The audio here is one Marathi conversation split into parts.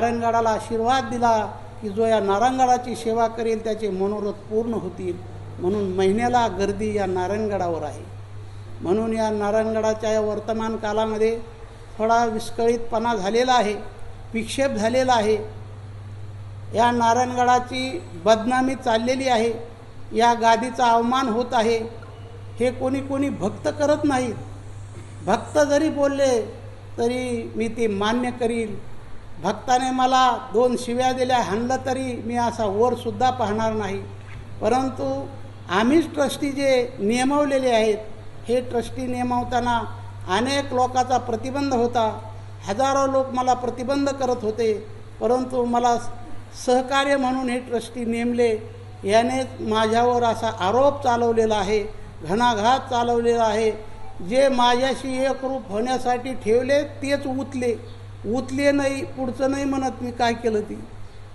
नारायणगडाला आशीर्वाद दिला की जो या नारायणगडाची सेवा करेल त्याचे मनोरथ पूर्ण होतील. म्हणून महिन्याला गर्दी या नारायणगडावर आहे. म्हणून या नारायणगडाच्या या वर्तमान कालामध्ये थोडा विस्कळीतपणा झालेला आहे विक्षेप झालेला आहे. या नारायणगडाची बदनामी चाललेली आहे. या गादीचा अवमान होत आहे. हे कोणी कोणी भक्त करत नाहीत. भक्त जरी बोलले तरी मी ते मान्य करील भक्ताने मला दोन शिव्या दिल्या हाणलं तरी मी असा वरसुद्धा पाहणार नाही. परंतु आम्हीच ट्रस्टी जे नियमवलेले आहेत हे ट्रस्टी नियमवताना अनेक लोकांचा प्रतिबंध होता. हजारो लोक मला प्रतिबंध करत होते परंतु मला सहकार्य म्हणून हे ट्रस्टी नेमले. याने माझ्यावर असा आरोप चालवलेला आहे घणाघात चालवलेला आहे. जे माझ्याशी एकरूप होण्यासाठी ठेवले तेच उतले. उतले नाही पुढचं नाही म्हणत मी काय केलं ती.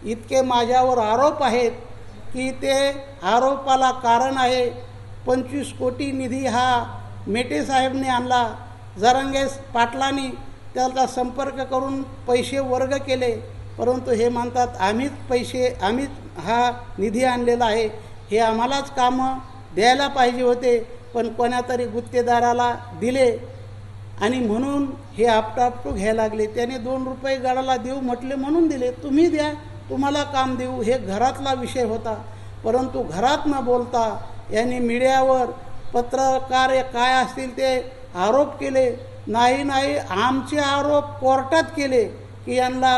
इतके माझ्यावर आरोप आहेत की ते आरोपाला कारण आहे. पंचवीस कोटी निधी हा मेटे साहेबने आणला. जरंगेस पाटलांनी त्याचा संपर्क करून पैसे वर्ग केले. परंतु हे म्हणतात आम्हीच पैसे आम्हीच हा निधी आणलेला आहे. हे आम्हालाच कामं द्यायला पाहिजे होते पण कोणातरी गुत्तेदाराला दिले. आणि म्हणून हे आपटापटू घ्यायला लागले. त्याने दोन रुपये गडाला देऊ म्हटले म्हणून दिले. तुम्ही द्या तुम्हाला काम देऊ. हे घरातला विषय होता. परंतु घरात न बोलता यांनी मीडियावर पत्रकार काय असतील ते आरोप केले. नाही नाही आमचे आरोप कोर्टात केले की यांना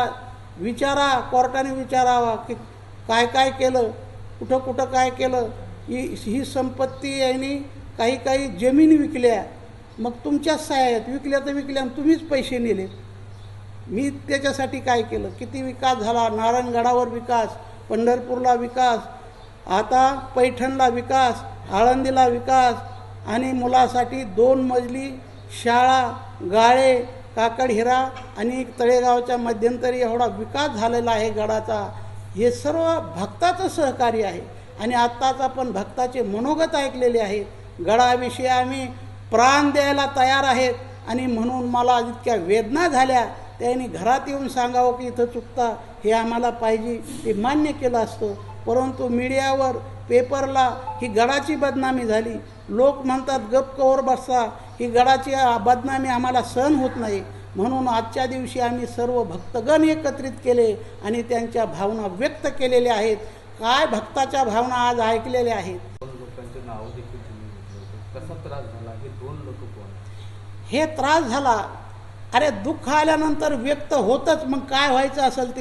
विचारा कोर्टाने विचारावा की काय काय केलं कुठं कुठं काय केलं. ही ही संपत्ती यांनी काही काही जमीन विकल्या. मग तुमच्याच सहाय्यात विकल्या तर विकल्या आणि तुम्हीच पैसे नेले. मी त्याच्यासाठी काय केलं? किती विकास झाला? नारायणगडावर विकास पंढरपूरला विकास आता पैठणला विकास आळंदीला विकास आणि मुलासाठी दोन मजली शाळा गाळे काकड हिरा आणि तळेगावच्या मध्यंतरी एवढा विकास झालेला आहे गडाचा. हे सर्व भक्ताचं सहकार्य आहे. आणि आत्ताच आपण भक्ताचे मनोगत ऐकलेले आहेत गडाविषयी आम्ही प्राण द्यायला तयार आहेत. आणि म्हणून मला इतक्या वेदना झाल्या. त्यांनी घरात येऊन सांगावं की इथं चुकता. हे आम्हाला पाहिजे. ते मान्य केलं असतं. परंतु मीडियावर पेपरला ही गडाची बदनामी झाली. लोक म्हणतात गप कवर बसता ही गडाची बदनामी आम्हाला सहन होत नाही. म्हणून आजच्या दिवशी आम्ही सर्व भक्तगण एकत्रित केले आणि त्यांच्या भावना व्यक्त केलेल्या आहेत. काय भक्ताच्या भावना आज ऐकलेल्या आहेत? कसा त्रास झाला? हे दोन लोक कोण? हे त्रास झाला. अरे दुःख आल्यानंतर व्यक्त होतच. मग काय व्हायचं असेल ते?